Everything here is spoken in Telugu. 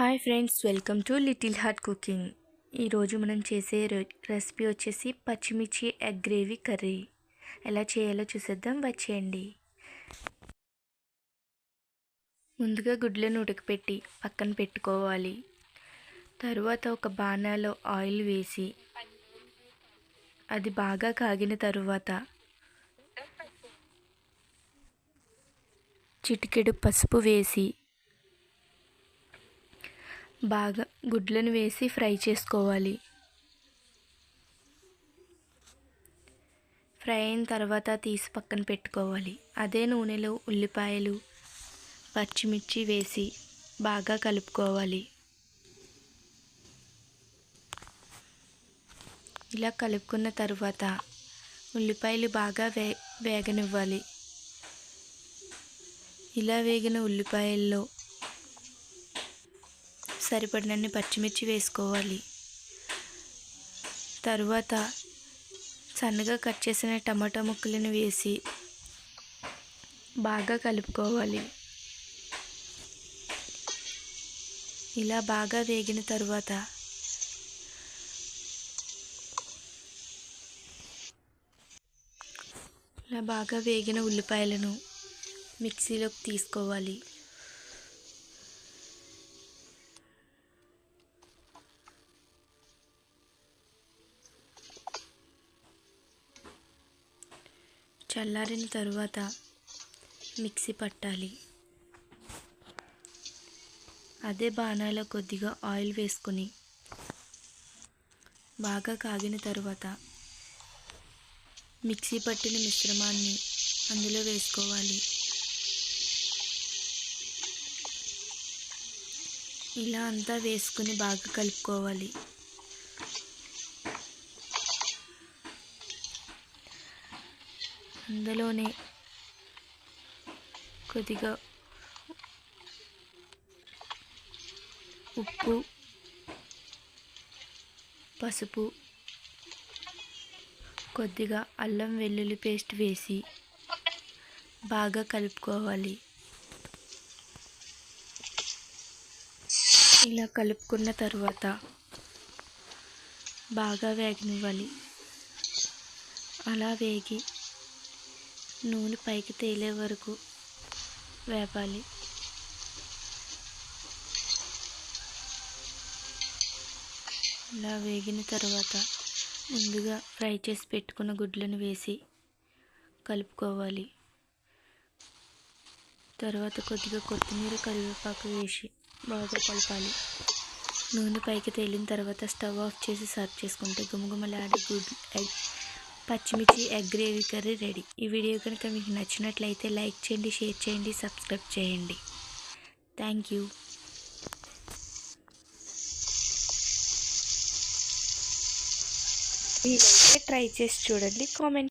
Hi friends welcome to little heart cooking. ఈరోజు మనం చేసే రె- రెసిపీ వచ్చేసి పచ్చిమిర్చి ఎగ్ గ్రేవీ కర్రీ. ఎలా చేయాలో చూసేద్దాం వచ్చేయండి. ముందుగా గుడ్లను ఉడకపెట్టి పక్కన పెట్టుకోవాలి. తరువాత ఒక బాణాలో ఆయిల్ వేసి అది బాగా కాగిన తరువాత చిటికెడు పసుపు వేసి బాగా గుడ్లను వేసి ఫ్రై చేసుకోవాలి. ఫ్రై అయిన తర్వాత తీసి పక్కన పెట్టుకోవాలి. అదే నూనెలో ఉల్లిపాయలు పచ్చిమిర్చి వేసి బాగా కలుపుకోవాలి. ఇలా కలుపుకున్న తర్వాత ఉల్లిపాయలు బాగా వే వేగనివ్వాలి. ఇలా వేగిన ఉల్లిపాయల్లో సరిపడినన్ని పచ్చిమిర్చి వేసుకోవాలి. తరువాత సన్నగా కట్ చేసిన టమాటా ముక్కలను వేసి బాగా కలుపుకోవాలి. ఇలా బాగా వేగిన తరువాత ఇలా బాగా వేగిన ఉల్లిపాయలను మిక్సీలోకి తీసుకోవాలి. చల్లారిన తరువాత మిక్సీ పట్టాలి. అదే బాణాలో కొద్దిగా ఆయిల్ వేసుకొని బాగా కాగిన తరువాత మిక్సీ పట్టిన మిశ్రమాన్ని అందులో వేసుకోవాలి. ఇలా అంతా వేసుకుని బాగా కలుపుకోవాలి. అందులోనే కొద్దిగా ఉప్పు పసుపు కొద్దిగా అల్లం వెల్లుల్లి పేస్ట్ వేసి బాగా కలుపుకోవాలి. ఇలా కలుపుకున్న తర్వాత బాగా వేగనివ్వాలి. అలా వేగి నూనె పైకి తేలే వరకు వేపాలి. ఇలా వేగిన తర్వాత ముందుగా ఫ్రై చేసి పెట్టుకున్న గుడ్లను వేసి కలుపుకోవాలి. తర్వాత కొద్దిగా కొత్తిమీర కరివేపాకు వేసి బాగా కలపాలి. నూనె పైకి తేలిన తర్వాత స్టవ్ ఆఫ్ చేసి సర్వ్ చేసుకుంటే గుమగుమలాడే గుడ్ ఎగ్ పచ్చిమిర్చి ఎగ్ గ్రేవీ కర్రీ రెడీ. ఈ వీడియో కనుక మీకు నచ్చినట్లయితే లైక్ చేయండి షేర్ చేయండి సబ్స్క్రైబ్ చేయండి. Thank you. వీలైతే ట్రై చేసి చూడండి కామెంట్